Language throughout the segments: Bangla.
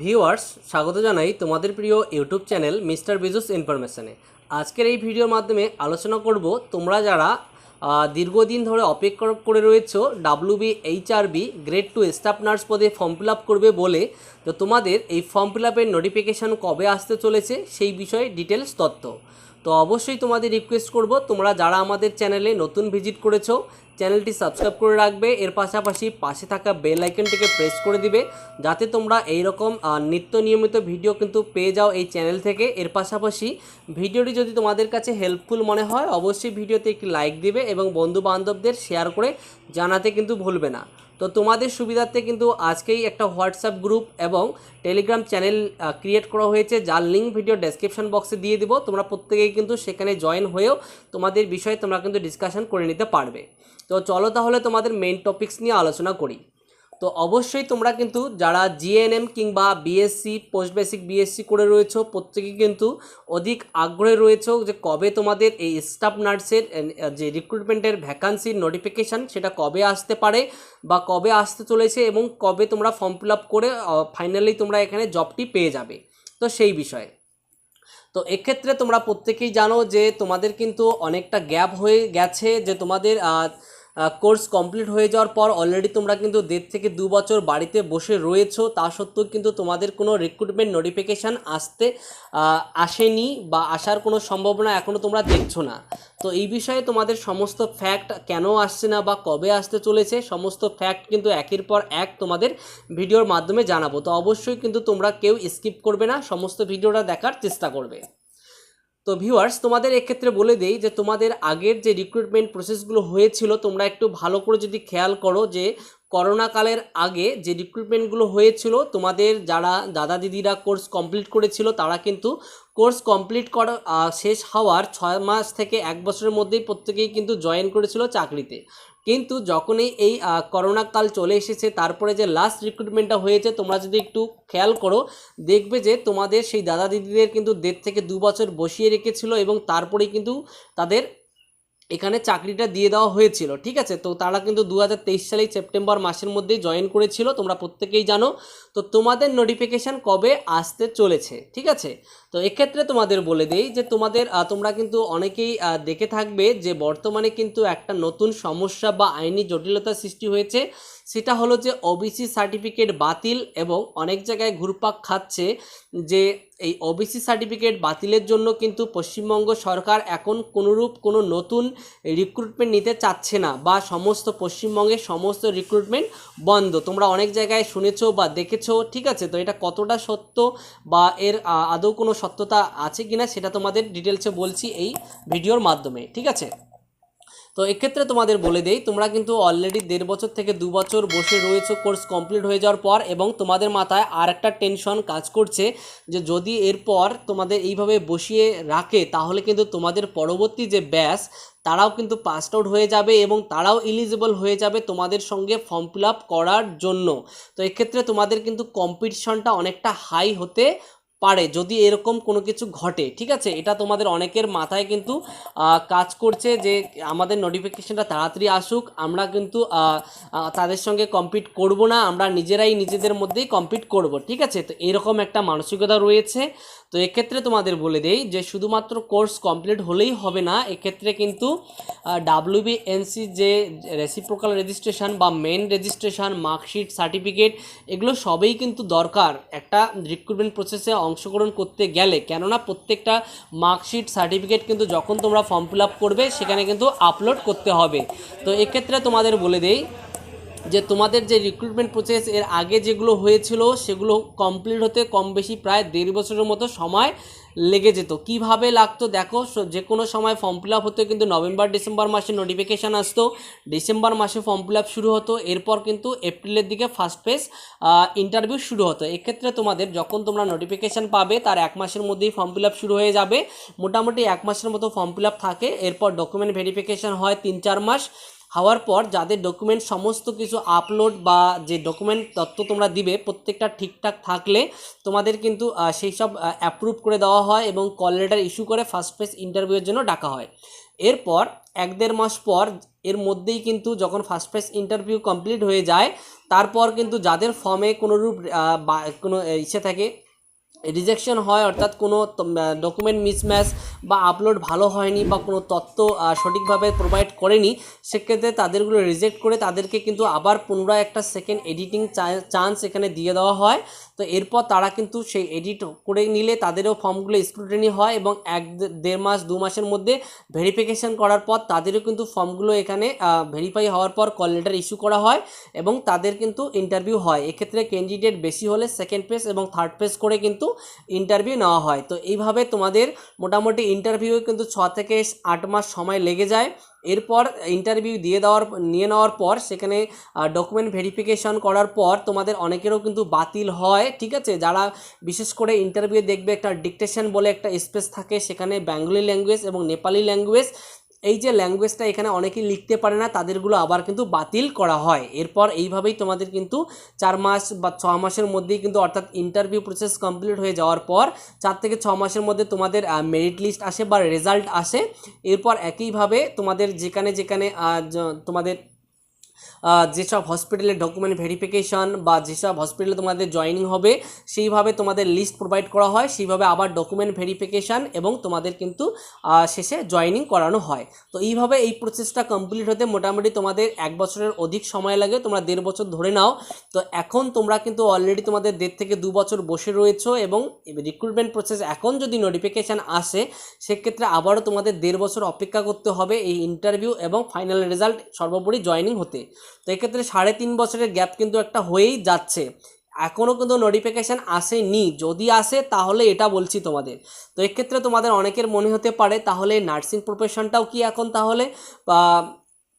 ভিউয়ার্স, স্বাগত জানাই তোমাদের প্রিয় ইউটিউব চ্যানেল মিস্টার বিজুস ইনফরমেশানে। আজকের এই ভিডিওর মাধ্যমে আলোচনা করব তোমরা যারা দীর্ঘদিন ধরে অপেক্ষা করে রয়েছ রয়েছো আর HRB grade two staff nurse পদে ফর্ম ফিল করবে বলে, তো তোমাদের এই ফর্ম ফিল আপের নোটিফিকেশান কবে আসতে চলেছে সেই বিষয়ে ডিটেলস তথ্য। তো অবশ্যই তোমাদের রিকোয়েস্ট করব, তোমরা যারা আমাদের চ্যানেলে নতুন ভিজিট করেছ চ্যানেলটি সাবস্ক্রাইব করে রাখবে, এর পাশাপাশি পাশে থাকা বেল আইকনটিকে প্রেস করে দিবে, যাতে তোমরা এই রকম নিত্য নিয়মিত ভিডিও কিন্তু পেয়ে যাও এই চ্যানেল থেকে। এর পাশাপাশি ভিডিওটি যদি তোমাদের কাছে হেল্পফুল মনে হয়, অবশ্যই ভিডিওতে একটি লাইক দিবে এবং বন্ধু বান্ধবদের শেয়ার করে জানাতে কিন্তু ভুলবে না। তো তোমাদের সুবিধার্থে কিন্তু আজকেই একটা হোয়াটসঅ্যাপ গ্রুপ এবং টেলিগ্রাম চ্যানেল ক্রিয়েট করা হয়েছে, যার লিঙ্ক ভিডিও ডেসক্রিপশন বক্সে দিয়ে দিব। তোমরা প্রত্যেকেই কিন্তু সেখানে জয়েন হয়েও তোমাদের বিষয়ে তোমরা কিন্তু ডিসকাশন করে নিতে পারবে। তো চলো তাহলে তোমাদের মেন টপিক্স নিয়ে আলোচনা করি। তো অবশ্যই তোমরা কিন্তু যারা জিএনএম কিংবা বিএসসি পোস্ট বেসিক বিএসসি করে রয়েছো প্রত্যেকেই কিন্তু অধিক আগ্রহে রয়েছো যে কবে তোমাদের এই স্টাফ নার্সের যে রিক্রুটমেন্টের ভ্যাকান্সির নোটিফিকেশান সেটা কবে আসতে পারে বা কবে আসতে চলেছে এবং কবে তোমরা ফর্ম ফিল আপ করে ফাইনালি তোমরা এখানে জবটি পেয়ে যাবে। তো সেই বিষয়ে। তো এক্ষেত্রে তোমরা প্রত্যেকেই জানো যে তোমাদের কিন্তু অনেকটা গ্যাপ হয়ে গেছে যে তোমাদের কোর্স কমপ্লিট হয়ে যাওয়ার পর অলরেডি তোমরা কিন্তু দেড় থেকে দু বছর বাড়িতে বসে রয়েছো। তা সত্ত্বেও কিন্তু তোমাদের কোনো রিক্রুটমেন্ট নোটিফিকেশান আসতে আসেনি বা আসার কোনো সম্ভাবনা এখনও তোমরা দেখছ না। তো এই বিষয়ে তোমাদের সমস্ত ফ্যাক্ট কেন আসছে না বা কবে আসতে চলেছে, সমস্ত ফ্যাক্ট কিন্তু একের পর এক তোমাদের ভিডিওর মাধ্যমে জানাব। তো অবশ্যই কিন্তু তোমরা কেউ স্কিপ করবে না, সমস্ত ভিডিওটা দেখার চেষ্টা করবে। তো ভিউয়ার্স তোমাদের এক্ষেত্রে বলে দেই যে তোমাদের আগের যে রিক্রুটমেন্ট প্রসেসগুলো হয়েছিল, তোমরা একটু ভালো করে যদি খেয়াল করো যে করোনাকালের আগে যে রিক্রুটমেন্টগুলো হয়েছিল, তোমাদের যারা দাদা দিদিরা কোর্স কমপ্লিট করেছিল, তারা কিন্তু কোর্স কমপ্লিট করা শেষ হওয়ার ছয় মাস থেকে এক বছরের মধ্যেই প্রত্যেকেই কিন্তু জয়েন করেছিল চাকরিতে। কিন্তু যখনই এই করোনাকাল করোনা কাল চলে এসেছে, তারপরে যে লাস্ট রিক্রুটমেন্টটা হয়েছে, তোমরা যদি একটু খেয়াল করো, দেখবে যে তোমাদের সেই দাদা দিদিদের কিন্তু দেড় থেকে দু বছর বসিয়ে রেখেছিল এবং তারপরেই কিন্তু তাদের এখানে চাকরিটা দিয়ে দেওয়া হয়েছিল, ঠিক আছে? তো তারা কিন্তু দু হাজার তেইশ সালেই সেপ্টেম্বর মাসের মধ্যেই জয়েন করেছিল, তোমরা প্রত্যেকেই জানো। তো তোমাদের নোটিফিকেশান কবে আসতে চলেছে, ঠিক আছে? তো এক্ষেত্রে তোমাদের বলে দেই যে তোমাদের তোমরা কিন্তু অনেকেই দেখে থাকবে যে বর্তমানে কিন্তু একটা নতুন সমস্যা বা আইনি জটিলতা সৃষ্টি হয়েছে। সেটা হলো যে ওবিসি সার্টিফিকেট বাতিল এবং অনেক জায়গায় ঘুরপাক খাচ্ছে যে এই ওবিসি সার্টিফিকেট বাতিলের জন্য কিন্তু পশ্চিমবঙ্গ সরকার এখন কোনোরূপ কোনো নতুন রিক্রুটমেন্ট নিতে চাচ্ছে না বা সমস্ত পশ্চিমবঙ্গের সমস্ত রিক্রুটমেন্ট বন্ধ। তোমরা অনেক জায়গায় শুনেছো বা দেখেছ, ঠিক আছে? তো এটা কতটা সত্য বা এর আদৌ কোনো সত্যতা আছে কিনা সেটা তোমাদের ডিটেলসে বলছি এই ভিডিওর মাধ্যমে, ঠিক আছে? তো এক্ষেত্রে তোমাদের বলে দেই, তোমরা কিন্তু অলরেডি দেড় বছর থেকে দু বছর বসে রয়েছো কোর্স কমপ্লিট হয়ে যাওয়ার পর এবং তোমাদের মাথায় আর একটা টেনশন কাজ করছে যে যদি এরপর তোমাদের এইভাবে বসিয়ে রাখে, তাহলে কিন্তু তোমাদের পরবর্তী যে ব্যাস তারাও কিন্তু পাস আউট হয়ে যাবে এবং তারাও এলিজিবল হয়ে যাবে তোমাদের সঙ্গে ফর্ম ফিল করার জন্য। তো এক্ষেত্রে তোমাদের কিন্তু কম্পিটিশনটা অনেকটা হাই হতে পারে, যদি এরকম কোনো কিছু ঘটে, ঠিক আছে? এটা তোমাদের অনেকের মাথায় কিন্তু কাজ করছে যে আমাদের নোটিফিকেশানটা তাড়াতাড়ি আসুক। আমরা কিন্তু তাদের সঙ্গে কম্পিট করব না, আমরা নিজেরাই নিজেদের মধ্যেই কম্পিট করব, ঠিক আছে? তো এরকম একটা মানসিকতা রয়েছে। তো এক্ষেত্রে তোমাদের বলে দেই যে শুধুমাত্র কোর্স কমপ্লিট হলেই হবে না, এক্ষেত্রে কিন্তু ডাব্লিউবিএনসি যে রেসিপ্রোকাল রেজিস্ট্রেশন বা মেন রেজিস্ট্রেশন মার্কশিট সার্টিফিকেট এগুলো সবই কিন্তু দরকার একটা রিক্রুটমেন্ট প্রসেসে অংশগ্রহণ করতে গেলে। কেননা প্রত্যেকটা মার্কশিট সার্টিফিকেট কিন্তু যখন তোমরা ফর্ম ফিল আপ করবে, সেখানে কিন্তু আপলোড করতে হবে। তো এক্ষেত্রে তোমাদের বলে দেই যে তোমাদের যে রিক্রুটমেন্ট প্রসেস এর আগে যেগুলো হয়েছিল, সেগুলো কমপ্লিট হতে কম বেশি প্রায় দেড় বছরের মতো সময় লেগে যেত। কীভাবে লাগতো দেখো যে কোনো সময় ফর্ম ফিল আপ হতো, কিন্তু নভেম্বর, ডিসেম্বর মাসে নোটিফিকেশান আসতো। ডিসেম্বর মাসে ফর্ম ফিল আপ শুরু হতো, এরপর কিন্তু এপ্রিলের দিকে ফার্স্ট ফেজ ইন্টারভিউ শুরু হতো। এক্ষেত্রে তোমাদের যখন তোমরা নোটিফিকেশান পাবে, তার এক মাসের মধ্যেই ফর্ম ফিল আপ শুরু হয়ে যাবে। মোটামুটি এক মাসের মতো ফর্ম ফিল আপ থাকে, এরপর ডকুমেন্ট ভেরিফিকেশান হয় তিন চার মাস। হওয়ার পর যাদের ডকুমেন্ট সমস্ত কিছু আপলোড বা যে ডকুমেন্ট তথ্য তোমরা দিবে, প্রত্যেকটা ঠিকঠাক থাকলে তোমাদের কিন্তু সেই সব অ্যাপ্রুভ করে দেওয়া হয় এবং কল লেটার ইস্যু করে ফার্স্ট ফেজ ইন্টারভিউয়ের জন্য ডাকা হয়। এরপর এক দেড় মাস পর এর মধ্যেই কিন্তু যখন ফার্স্ট ফেজ ইন্টারভিউ কমপ্লিট হয়ে যায়, তারপর কিন্তু যাদের ফর্মে কোনোরূপ কোনো ইচ্ছে থাকে রিজেকশন হয়, অর্থাৎ কোনো ডকুমেন্ট মিসম্যাচ বা আপলোড ভালো হয়নি বা কোনো তথ্য সঠিকভাবে প্রোভাইড করেনি, সেক্ষেত্রে তাদেরগুলো রিজেক্ট করে তাদেরকে কিন্তু আবার পুনরায় একটা সেকেন্ড এডিটিং চান্স এখানে দিয়ে দেওয়া হয়। তো এরপর তারা কিন্তু সেই এডিট করে নিলে তাদেরও ফর্মগুলো স্ক্রুটিনি হয় এবং এক দেড় মাস, দু মাসের মধ্যে ভেরিফিকেশন করার পর তাদেরও কিন্তু ফর্মগুলো এখানে ভেরিফাই হওয়ার পর কল লেটার ইস্যু করা হয় এবং তাদের কিন্তু ইন্টারভিউ হয়। এক্ষেত্রে ক্যান্ডিডেট বেশি হলে সেকেন্ড পেজ এবং থার্ড পেজ করে কিন্তু ইন্টারভিউ নেওয়া হয়। তো এইভাবে তোমাদের মোটামুটি ইন্টারভিউ কিন্তু ছ থেকে আট মাস সময় লেগে যায়। এরপর ইন্টারভিউ দিয়ে দেওয়ার, নিয়ে নেওয়ার পর সেখানে ডকুমেন্ট ভেরিফিকেশন করার পর তোমাদের অনেকেরও কিন্তু বাতিল হয়, ঠিক আছে? যারা বিশেষ করে ইন্টারভিউ দেখবে একটা ডিকটেশন বলে একটা স্পেস থাকে সেখানে বেঙ্গলি ল্যাঙ্গুয়েজ এবং নেপালি ল্যাঙ্গুয়েজ এই যে ল্যাঙ্গুয়েজটা এখানে অনেকেই লিখতে পারে না, তাদেরগুলো আবার কিন্তু বাতিল করা হয়। এরপর এইভাবেই তোমাদের কিন্তু চার মাস বা ছ মাসের মধ্যেই কিন্তু অর্থাৎ ইন্টারভিউ প্রসেস কমপ্লিট হয়ে যাওয়ার পর চার থেকে ছ মাসের মধ্যে তোমাদের মেরিট লিস্ট আসে বা রেজাল্ট আসে। এরপর একইভাবে তোমাদের যেখানে যেখানে তোমাদের যেসব হসপিটালের ডকুমেন্ট ভেরিফিকেশন বা যেসব হসপিটালে তোমাদের জয়েনিং হবে, সেইভাবে তোমাদের লিস্ট প্রোভাইড করা হয়, সেইভাবে আবার ডকুমেন্ট ভেরিফিকেশান এবং তোমাদের কিন্তু শেষে জয়েনিং করানো হয়। তো এইভাবে এই প্রসেসটা কমপ্লিট হতে মোটামুটি তোমাদের এক বছরের অধিক সময় লাগে, তোমরা দেড় বছর ধরে নাও। তো এখন তোমরা কিন্তু অলরেডি তোমাদের দেড় থেকে দু বছর বসে রয়েছো এবং রিক্রুটমেন্ট প্রসেস এখন যদি নোটিফিকেশান আসে, সেক্ষেত্রে আবারও তোমাদের দেড় বছর অপেক্ষা করতে হবে এই ইন্টারভিউ এবং ফাইনাল রেজাল্ট সর্বোপরি জয়েনিং হতে। তো এক্ষেত্রে সাড়ে তিন বছরের গ্যাপ কিন্তু একটা হয়েই যাচ্ছে। এখনও কিন্তু নোটিফিকেশান আসেনি। যদি আসে, তাহলে এটা বলছি তোমাদের। তো এক্ষেত্রে তোমাদের অনেকের মনে হতে পারে, তাহলে নার্সিং প্রফেশনটাও কি এখন তাহলে?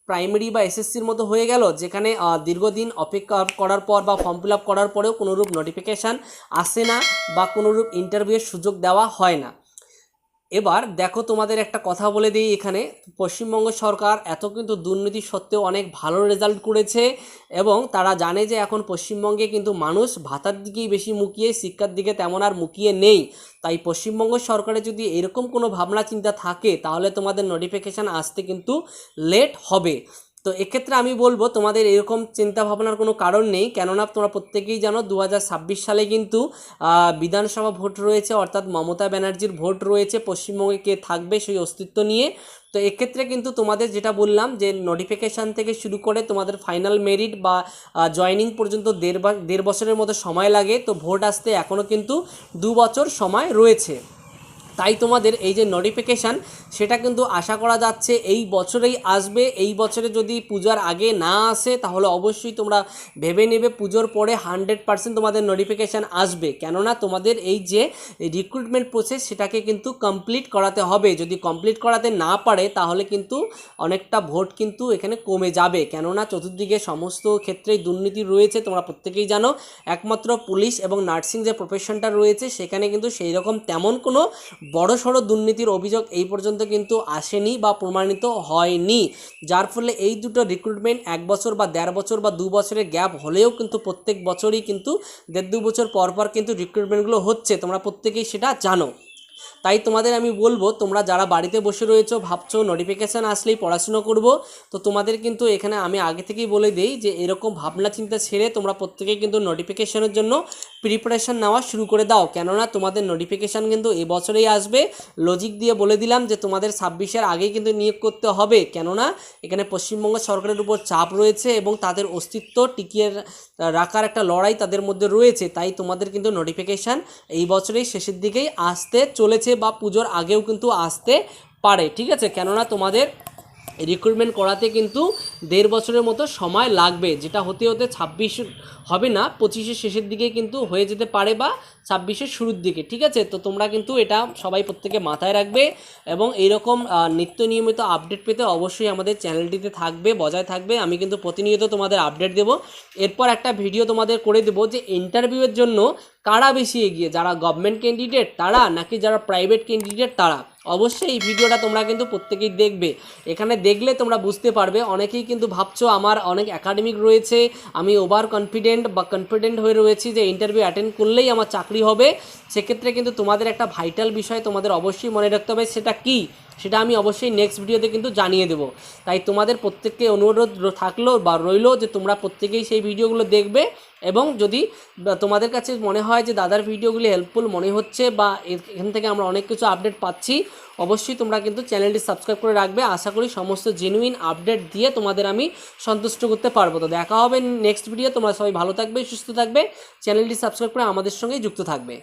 প্রাইমারি বা এসএসসির মতো হয়ে গেল, যেখানে দীর্ঘদিন অপেক্ষা করার পর বা ফর্ম ফিল করার পরেও কোনোরূপ নোটিফিকেশান আসে না বা কোনোরূপ ইন্টারভিউয়ের সুযোগ দেওয়া হয় না। এবার দেখো তোমাদের একটা কথা বলে দিই এখানে। পশ্চিমবঙ্গ সরকার এত কিন্তু দুর্নীতি সত্ত্বেও অনেক ভালো রেজাল্ট করেছে এবং তারা জানে যে এখন পশ্চিমবঙ্গে কিন্তু মানুষ ভাতার দিকেই বেশি মুখিয়ে, শিক্ষার দিকে তেমন আর মুখিয়ে নেই। তাই পশ্চিমবঙ্গ সরকারের যদি এরকম কোনো ভাবনা চিন্তা থাকে, তাহলে তোমাদের নোটিফিকেশান আসতে কিন্তু লেট হবে। তো এক্ষেত্রে আমি বলব, তোমাদের এরকম চিন্তা ভাবনার কোনো কারণ নেই। কেননা, তোমরা প্রত্যেকেই জানো দু হাজার ছাব্বিশ সালে কিন্তু বিধানসভা ভোট রয়েছে, অর্থাৎ মমতা ব্যানার্জির ভোট রয়েছে, পশ্চিমবঙ্গে কে থাকবে সেই অস্তিত্ব নিয়ে। তো এক্ষেত্রে কিন্তু তোমাদের যেটা বললাম, যে নোটিফিকেশান থেকে শুরু করে তোমাদের ফাইনাল মেরিট বা জয়নিং পর্যন্ত দেড় দেড় বছরের মতো সময় লাগে। তো ভোট আসতে এখনও কিন্তু দু বছর সময় রয়েছে। তাই তোমাদের এই যে নোটিফিকেশান সেটা কিন্তু আশা করা যাচ্ছে এই বছরেই আসবে। এই বছরে যদি পূজার আগে না আসে, তাহলে অবশ্যই তোমরা ভেবে নেবে পুজোর পরে হান্ড্রেড পার্সেন্ট তোমাদের নোটিফিকেশান আসবে। কেননা তোমাদের এই যে রিক্রুটমেন্ট প্রসেস সেটাকে কিন্তু কমপ্লিট করাতে হবে। যদি কমপ্লিট করাতে না পারে, তাহলে কিন্তু অনেকটা ভোট কিন্তু এখানে কমে যাবে। কেননা চতুর্দিকে সমস্ত ক্ষেত্রেই দুর্নীতি রয়েছে, তোমরা প্রত্যেকেই জানো। একমাত্র পুলিশ এবং নার্সিং যে প্রফেশনটা রয়েছে, সেখানে কিন্তু সেই রকম তেমন কোনো বড় সড়ো দুর্নীতির অভিযোগ এই পর্যন্ত কিন্তু আসেনি বা প্রমাণিত হয়নি, যার ফলে এই দুটো রিক্রুটমেন্ট এক বছর বা দেড় বছর বা দু বছরের গ্যাপ হলেও কিন্তু প্রত্যেক বছরই কিন্তু দেড় দু বছর পর পর কিন্তু রিক্রুটমেন্টগুলো হচ্ছে। তোমরা প্রত্যেকেই সেটা জানো। তাই তোমাদের আমি বলব, তোমরা যারা বাড়িতে বসে রয়েছো, ভাবছ নোটিফিকেশান আসলেই পড়াশুনো করব, তো তোমাদের কিন্তু এখানে আমি আগে থেকেই বলে দিই যে এরকম ভাবনা চিন্তা ছেড়ে তোমরা প্রত্যেকেই কিন্তু নোটিফিকেশানের জন্য প্রিপারেশান নেওয়া শুরু করে দাও। কেননা তোমাদের নোটিফিকেশান কিন্তু এবছরেই আসবে। লজিক দিয়ে বলে দিলাম যে তোমাদের ছাব্বিশের আগেই কিন্তু নিয়োগ করতে হবে। কেননা এখানে পশ্চিমবঙ্গ সরকারের উপর চাপ রয়েছে এবং তাদের অস্তিত্ব টিকিয়ে রাখার একটা লড়াই তাদের মধ্যে রয়েছে। তাই তোমাদের কিন্তু নোটিফিকেশান এই বছরেই শেষের দিকেই আসতে চলেছে। বা পুজোর আগেও কিন্তু আসতে পারে ঠিক আছে? কেননা তোমাদের রিক্রুটমেন্ট করাতে কিন্তু দেড় বছরের মতো সময় লাগবে, যেটা হতে হতে ছাব্বিশ হবে না, পঁচিশের শেষের দিকে কিন্তু হয়ে যেতে পারে বা ছাব্বিশের শুরুর দিকে, ঠিক আছে? তো তোমরা কিন্তু এটা সবাই প্রত্যেকে মাথায় রাখবে এবং এইরকম নিত্য নিয়মিত আপডেট পেতে অবশ্যই আমাদের চ্যানেলটিতে থাকবে, বজায় থাকবে। আমি কিন্তু প্রতিনিয়ত তোমাদের আপডেট দেবো। এরপর একটা ভিডিও তোমাদের করে দেবো যে ইন্টারভিউয়ের জন্য কারা বেশি এগিয়ে, যারা গভর্নমেন্ট ক্যান্ডিডেট তারা নাকি যারা প্রাইভেট ক্যান্ডিডেট তারা? অবশ্যই এই ভিডিওটা তোমরা কিন্তু প্রত্যেকেই দেখবে। এখানে দেখলে তোমরা বুঝতে পারবে, অনেকেই কিন্তু ভাবছ আমার অনেক একাডেমিক রয়েছে, আমি ওভার কনফিডেন্ট বা কনফিডেন্ট হয়ে রয়েছি যে ইন্টারভিউ অ্যাটেন্ড করলেই আমার চাকরি হবে। সেক্ষেত্রে কিন্তু তোমাদের একটা ভাইটাল বিষয় তোমাদের অবশ্যই মনে রাখতে হবে, সেটা কি? সেটা আমি অবশ্যই নেক্সট ভিডিওতে কিন্তু জানিয়ে দেবো। তাই তোমাদের প্রত্যেককে অনুরোধ থাকল বা রইল যে তোমরা প্রত্যেকেই সেই ভিডিওগুলো দেখবে। এবং যদি তোমাদের কাছে মনে হয় যে দাদার ভিডিওগুলি হেল্পফুল মনে হচ্ছে বা এখান থেকে আমরা অনেক কিছু আপডেট পাচ্ছি, অবশ্যই তোমরা কিন্তু চ্যানেলটি সাবস্ক্রাইব করে রাখবে। আশা করি সমস্ত জেনুইন আপডেট দিয়ে তোমাদের আমি সন্তুষ্ট করতে পারব। তো দেখা হবে নেক্সট ভিডিও তোমরা সবাই ভালো থাকবে, সুস্থ থাকবে। চ্যানেলটি সাবস্ক্রাইব করে আমাদের সঙ্গেই যুক্ত থাকবে।